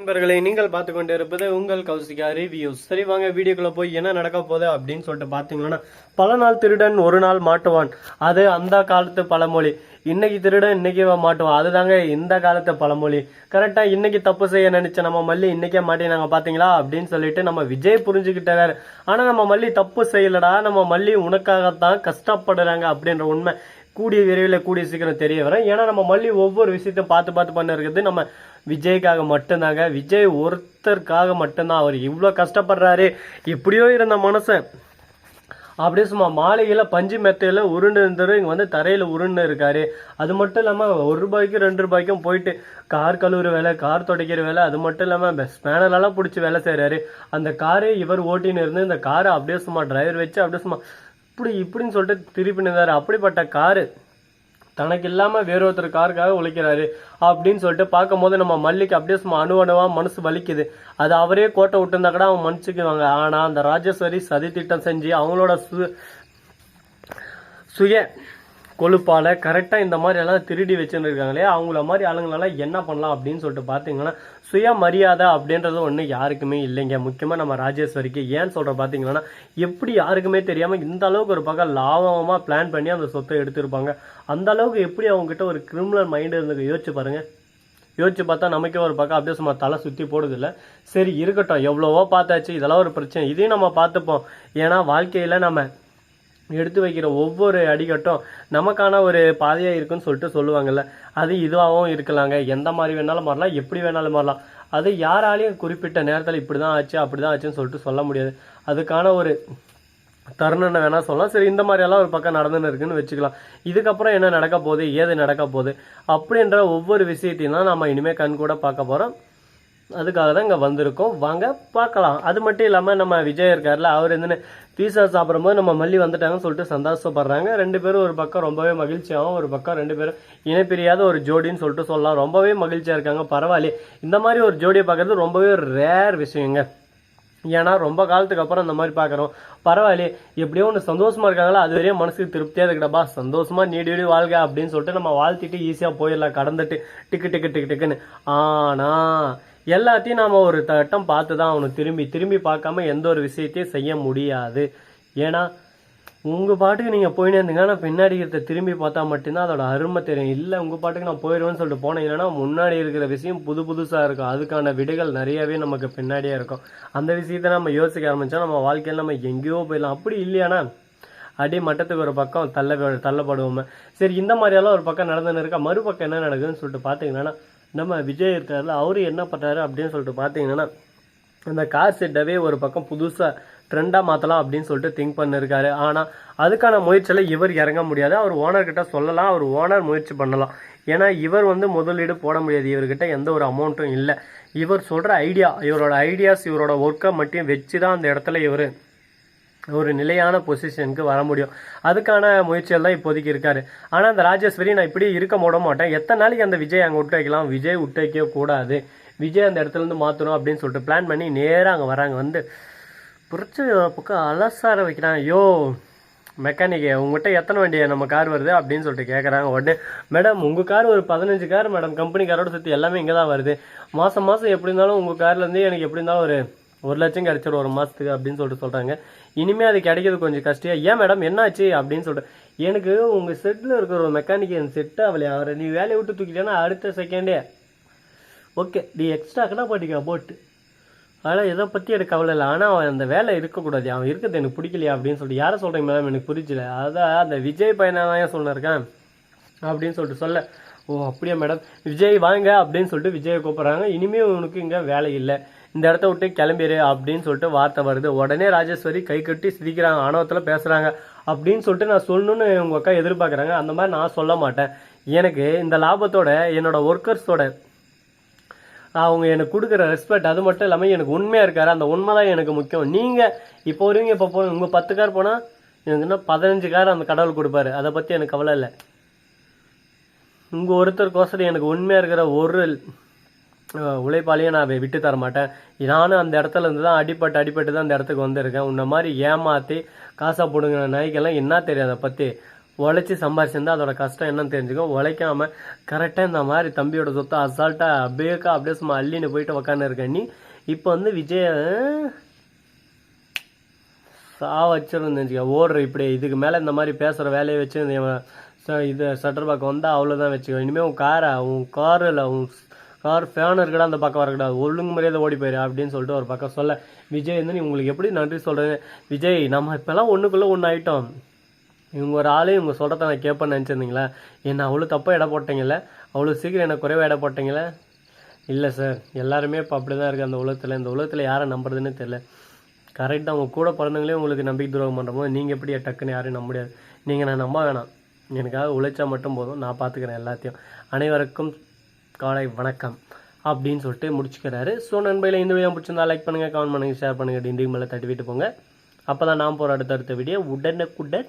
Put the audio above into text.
நண்பர்களை நீங்கள் பார்த்து கொண்டு இருப்பது உங்கள் கௌசிகா ரிவ்யூஸ். சரி வாங்க வீடியோக்குள்ள போய் என்ன நடக்க போகுது அப்படின்னு சொல்லிட்டு பார்த்தீங்கன்னா பல நாள் திருடன் ஒரு நாள் மாட்டுவான். அது அந்த காலத்து பழமொழி. இன்னைக்கு திருடன் இன்னைக்கு மாட்டுவான். அதுதாங்க இந்த காலத்து பழமொழி. கரெக்டாக இன்னைக்கு தப்பு செய்ய நினைச்ச நம்ம மல்லி இன்னைக்கே மாட்டினாங்க பாத்தீங்களா? அப்படின்னு சொல்லிட்டு நம்ம விஜய் புரிஞ்சுக்கிட்டாரு. ஆனா நம்ம மல்லி தப்பு செய்யலடா. நம்ம மல்லி உனக்காகத்தான் கஷ்டப்படுறாங்க அப்படின்ற உண்மை. கூடிய விரைவில் கூடிய சீக்கிரம் தெரிய வரும். ஏன்னா நம்ம மல்லி ஒவ்வொரு விஷயத்தையும் பார்த்து பார்த்து பண்ண நம்ம விஜய்க்காக மட்டும்தாங்க. விஜய் ஒருத்தருக்காக மட்டும்தான். அவர் இவ்வளோ கஷ்டப்படுறாரு. எப்படியோ இருந்த மனுஷன் அப்படியே சும்மா மாளிகையில் பஞ்சு மெத்தையில் உருண்டு இருந்தவர் இங்கே வந்து தரையில் உருண்டு இருக்காரு. அது மட்டும் இல்லாமல் ஒரு ரூபாய்க்கும் ரெண்டு ரூபாய்க்கும் போயிட்டு கார் கழுவுற வேலை கார் துடைக்கிற வேலை அது மட்டும் இல்லாமல் ஸ்பேனரெல்லாம் பிடிச்சி வேலை செய்கிறாரு அந்த காரே இவர் ஓட்டின்னு இருந்து இந்த காரை அப்படியே சும்மா டிரைவர் வச்சு அப்படியே சும்மா இப்படி இப்படின்னு சொல்லிட்டு திருப்பி அப்படிப்பட்ட காரு. தனக்கு இல்லாமல் வேறொருத்தர் காருக்காக உழைக்கிறாரு. அப்படின்னு சொல்லிட்டு பார்க்கும் போது நம்ம மல்லிக்கு அப்படியே சும்மா அணு அணுவாக மனசு வலிக்குது. அது அவரே கோட்டை விட்டுருந்தா கூட அவன் மன்னிச்சுக்குவாங்க. ஆனா அந்த ராஜேஸ்வரி சதி திட்டம் செஞ்சு அவங்களோட சு சுய கொழுப்பால் கரெக்டாக இந்த மாதிரி எல்லாம் திருடி வச்சுன்னு இல்லையா அவங்கள மாதிரி ஆளுங்களெல்லாம் என்ன பண்ணலாம் அப்படின்னு சொல்லிட்டு பார்த்தீங்கன்னா சுய மரியாதை அப்படின்றது ஒன்று யாருக்குமே இல்லைங்க. முக்கியமாக நம்ம ராஜேஸ்வரிக்கு. ஏன் சொல்கிற பார்த்தீங்கன்னா எப்படி யாருக்குமே தெரியாமல் இந்த அளவுக்கு ஒரு பக்கம் லாபமாக பிளான் பண்ணி அந்த சொத்தை எடுத்திருப்பாங்க. அந்த அளவுக்கு எப்படி அவங்ககிட்ட ஒரு கிரிமினல் மைண்டு இருந்து யோசிச்சு பாருங்கள் யோசிச்சு பார்த்தா நமக்கே ஒரு பக்கம் அப்படியே சும்மா தலை சுற்றி போடுதில்ல. சரி இருக்கட்டும். எவ்வளவோ பார்த்தாச்சு. இதெல்லாம் ஒரு பிரச்சனை. இதையும் நம்ம பார்த்துப்போம். ஏன்னா வாழ்க்கையில் நம்ம எடுத்து வைக்கிற ஒவ்வொரு அடிக்கட்டும் நமக்கான ஒரு பாதையாக இருக்குன்னு சொல்லிட்டு சொல்லுவாங்கல்ல. அது இதுவாகவும் இருக்கலாங்க. எந்த மாதிரி வேணாலும் மாறலாம் எப்படி வேணாலும் மாறலாம். அது யாராலையும் குறிப்பிட்ட நேரத்தில் இப்படி தான் ஆச்சு அப்படி தான் ஆச்சுன்னு சொல்லிட்டு சொல்ல முடியாது. அதுக்கான ஒரு தருணம்னு வேணால் சொல்லலாம். சரி இந்த மாதிரியெல்லாம் ஒரு பக்கம் நடந்துன்னு இருக்குன்னு வச்சுக்கலாம். இதுக்கப்புறம் என்ன நடக்க போகுது ஏது நடக்க போகுது அப்படின்ற ஒவ்வொரு விஷயத்தையும் தான் நம்ம இனிமேல் கண் கூட பார்க்க போகிறோம் அதுக்காக தான் இங்கே வந்திருக்கோம். வாங்க பார்க்கலாம். அது மட்டும் இல்லாமல் நம்ம விஜய் இருக்கார்ல அவர் என்னன்னு பீஸா சாப்பிடும்போது நம்ம மல்லி வந்துட்டாங்கன்னு சொல்லிட்டு சந்தோஷப்படுறாங்க. ரெண்டு பேரும் ஒரு பக்கம் ரொம்பவே மகிழ்ச்சியாகவும் ஒரு பக்கம் ரெண்டு பேரும் இணைப்பிரியாத ஒரு ஜோடின்னு சொல்லிட்டு சொல்லலாம். ரொம்பவே மகிழ்ச்சியாக இருக்காங்க. பரவாயில்ல இந்த மாதிரி ஒரு ஜோடியை பார்க்கறது ரொம்பவே ரேர் விஷயங்க. ஏன்னா ரொம்ப காலத்துக்கு அப்புறம் இந்த மாதிரி பார்க்குறோம். பரவாயில்லையே எப்படியோ ஒன்று சந்தோஷமாக இருக்காங்களா? அது வரையும் மனசுக்கு திருப்தியாக இருக்கடப்பா சந்தோஷமா நீடி நீடி வாழ்க அப்படின்னு சொல்லிட்டு நம்ம வாழ்த்திட்டு ஈஸியாக போயிடலாம் கடந்துட்டு டிக்கு டிக்கு டிக்கு டிக்குன்னு. ஆனால் எல்லாத்தையும் நாம் ஒரு தட்டம் பார்த்து தான் அவனை திரும்பி திரும்பி பார்க்காம எந்த ஒரு விஷயத்தையும் செய்ய முடியாது. ஏன்னா உங்க பாட்டுக்கு நீங்கள் போயினே இருந்தீங்க. ஆனால் பின்னாடி இருக்கிறத திரும்பி பார்த்தா மட்டும்தான் அதோட அருமை தெரியும். இல்லை உங்கள் பாட்டுக்கு நான் போயிடுவேன்னு சொல்லிட்டு போனேன். இல்லைன்னா முன்னாடி இருக்கிற விஷயம் புது புதுசாக இருக்கும். அதுக்கான விடைகள் நிறையவே நமக்கு பின்னாடியே இருக்கும். அந்த விஷயத்தை நம்ம யோசிக்க ஆரம்பிச்சா நம்ம வாழ்க்கையில் நம்ம எங்கேயோ போயிடலாம். அப்படி இல்லையானா அடி மட்டத்துக்கு ஒரு பக்கம் தள்ள தள்ளப்படுவோம். சரி இந்த மாதிரியெல்லாம் ஒரு பக்கம் நடந்துன்னு இருக்கா? மறுபக்கம் என்ன நடக்குதுன்னு சொல்லிட்டு பார்த்தீங்கன்னா நம்ம விஜய் இருக்காருல அவரு என்ன பண்ணுறாரு அப்படின்னு சொல்லிட்டு பார்த்தீங்கன்னா அந்த கார் செட்டவே ஒரு பக்கம் புதுசாக ட்ரெண்டாக மாற்றலாம் அப்படின்னு சொல்லிட்டு திங்க் பண்ணிருக்காரு. ஆனால் அதுக்கான முயற்சியில இவர் இறங்க முடியாது. அவர் ஓனர்கிட்ட சொல்லலாம். அவர் ஓனர் முயற்சி பண்ணலாம். ஏன்னா இவர் வந்து முதலீடு போட முடியாது. இவர்கிட்ட எந்த ஒரு அமௌண்ட்டும் இல்லை. இவர் சொல்கிற ஐடியா இவரோட ஐடியாஸ் இவரோட ஒர்க்கை மட்டும் வச்சு தான் அந்த இடத்துல இவர் ஒரு நிலையான பொசிஷனுக்கு வர முடியும். அதுக்கான முயற்சிகள் தான் இப்போதைக்கு இருக்காரு. ஆனால் அந்த ராஜேஸ்வரி நான் இப்படி இருக்க முட மாட்டேன். எத்தனை நாளைக்கு அந்த விஜய் அங்கே விட்டு வைக்கலாம்? விஜய் விட்டு வைக்கவே கூடாது. விஜய் அந்த இடத்துல இருந்து மாற்றணும் அப்படின்னு சொல்லிட்டு பிளான் பண்ணி நேராக அங்கே வராங்க. வந்து பிரச்சனை பக்கம் அலசார வைக்கிறான் யோ மெக்கானிக்கே உங்ககிட்ட எத்தனை வண்டி நம்ம கார் வருது? அப்படின்னு சொல்லிட்டு கேட்குறாங்க உடனே மேடம் உங்கள் கார் ஒரு பதினஞ்சு கார் மேடம். கம்பெனி காரோட சுற்றி எல்லாமே இங்கே தான் வருது. மாதம் மாதம் எப்படி இருந்தாலும் உங்கள் கார்லேருந்து எனக்கு எப்படி இருந்தாலும் ஒரு ஒரு லட்சம் கிடச்சிடும் ஒரு மாதத்துக்கு அப்படின்னு சொல்லிட்டு சொல்கிறாங்க இனிமேல் அது கிடைக்கிறது கொஞ்சம் கஷ்டம் ஏன் மேடம்? என்னாச்சு? அப்படின்னு சொல்லிட்டு எனக்கு உங்கள் செட்டில் இருக்கிற ஒரு மெக்கானிக்கன் செட்டு அவளை அவரை நீ வேலையை விட்டு தூக்கிட்டேன்னா அடுத்த செகண்டே ஓகே நீ எக்ஸ்ட்ரா கடை பண்ணிக்க போட்டு ஆனால் இதை பற்றி எனக்கு கவலை இல்லை. ஆனால் அவன் அந்த வேலை இருக்கக்கூடாது. அவன் இருக்கிறது எனக்கு பிடிக்கலையா அப்படின்னு சொல்லிட்டு யாரை சொல்கிறீங்க மேடம்? எனக்கு புரிஞ்சல. அதான் அந்த விஜய் பையனை தான் சொன்னிருக்கேன் அப்படின்னு சொல்லிட்டு சொல்ல. ஓ அப்படியா மேடம்? விஜய் வாங்க அப்படின்னு சொல்லிட்டு விஜயை கூப்பிட்றாங்க. இனிமேல் உனக்கு இங்கே வேலை இல்லை. இந்த இடத்த விட்டு கிளம்பிடு அப்படின்னு சொல்லிட்டு வார்த்தை வருது. உடனே ராஜேஸ்வரி கை கட்டி சிரிக்கிறாங்க. ஆணவத்தில் பேசுகிறாங்க அப்படின்னு சொல்லிட்டு நான் சொல்லணும்னு உங்கள் அக்கா எதிர்பார்க்குறாங்க. அந்த மாதிரி நான் சொல்ல மாட்டேன். எனக்கு இந்த லாபத்தோட என்னோட ஒர்க்கர்ஸோட அவங்க எனக்கு கொடுக்குற ரெஸ்பெக்ட் அது மட்டும் இல்லாமல் எனக்கு உண்மையாக இருக்காரு. அந்த உண்மை தான் எனக்கு முக்கியம். நீங்கள் இப்போ வருவீங்க இப்போ போகிறீங்க உங்கள் பத்து கார் போனால் எனக்கு இன்னும் பதினஞ்சு கார் அந்த கடவுள் கொடுப்பாரு. அதை பற்றி எனக்கு கவலை இல்லை. உங்கள் ஒருத்தருக்கோசரம் எனக்கு உண்மையாக இருக்கிற ஒரு அஹ், நான் விட்டு தர மாட்டேன். நானும் அந்த இடத்துல இருந்து தான் அடிபட்டு அடிபட்டு தான் அந்த இடத்துக்கு வந்திருக்கேன். உன்னை மாதிரி ஏமாற்றி காசை போடுங்கிற நாய்க்கெல்லாம் என்ன தெரியும் அதை பற்றி உழைச்சி சம்பாதிச்சிருந்தா அதோட கஷ்டம் என்னன்னு தெரிஞ்சுக்கும். உழைக்காம கரெக்டாக இந்த மாதிரி தம்பியோட சொத்தை அசால்ட்டாக அப்படியேக்கா அப்படியே சும்மா அள்ளின்னு போயிட்டு உக்காந்து இருக்க நீ. இப்போ வந்து விஜய் சா வச்சிருந்துச்சு ஓடுற இப்படி இதுக்கு மேலே இந்த மாதிரி பேசுகிற வேலையை வச்சு இது சட்டர் பக்கம் வந்தால் அவ்வளோதான் வச்சுக்கோ. இனிமேல் உன் காரை உன் காரில் உன் கார் ஃபேன் இருக்கடா அந்த பக்கம் வரக்கூடாது. ஒழுங்கு மரியாதை ஓடி போயிரு அப்படின்னு சொல்லிட்டு ஒரு பக்கம் சொல்ல. விஜய் வந்து நீ உங்களுக்கு எப்படி நன்றி சொல்கிறேன் விஜய் நம்ம இப்போல்லாம் ஒன்றுக்குள்ளே ஒன்று ஆகிட்டோம் இவங்க ஒரு ஆளு இவங்க சொல்கிறத நான் கேட்பேன்னு நினச்சிருந்தீங்களா? என்ன அவ்வளோ தப்பாக இட போட்டீங்களே அவ்வளோ சீக்கிரம் என்ன குறைவாக இட போட்டீங்களே இல்லை சார் எல்லாருமே இப்போ அப்படி தான் இருக்குது அந்த உலகத்தில். இந்த உலகத்தில் யாரை நம்புறதுன்னு தெரியல. கரெக்டாக அவங்க கூட பிறந்தவங்களே உங்களுக்கு நம்பிக்கை துரோகம் பண்ணுற போது நீங்கள் எப்படி டக்குன்னு யாரையும் நம்ப முடியாது. நீங்கள் நான் நம்ப வேணாம். எனக்காக உழைச்சா மட்டும் போதும். நான் பார்த்துக்கிறேன் எல்லாத்தையும். அனைவருக்கும் காலை வணக்கம் அப்படின்னு சொல்லிட்டு முடிச்சுக்கிறாரு. ஸோ நண்பையில் இந்த வீடியோ பிடிச்சிருந்தா லைக் பண்ணுங்கள் கமெண்ட் பண்ணுங்கள் ஷேர் பண்ணுங்கள் டிண்டிங் மேலே தட்டி விட்டு போங்க. அப்போ தான் நான் போகிற அடுத்தடுத்த வீடியோ உடனுக்குடன்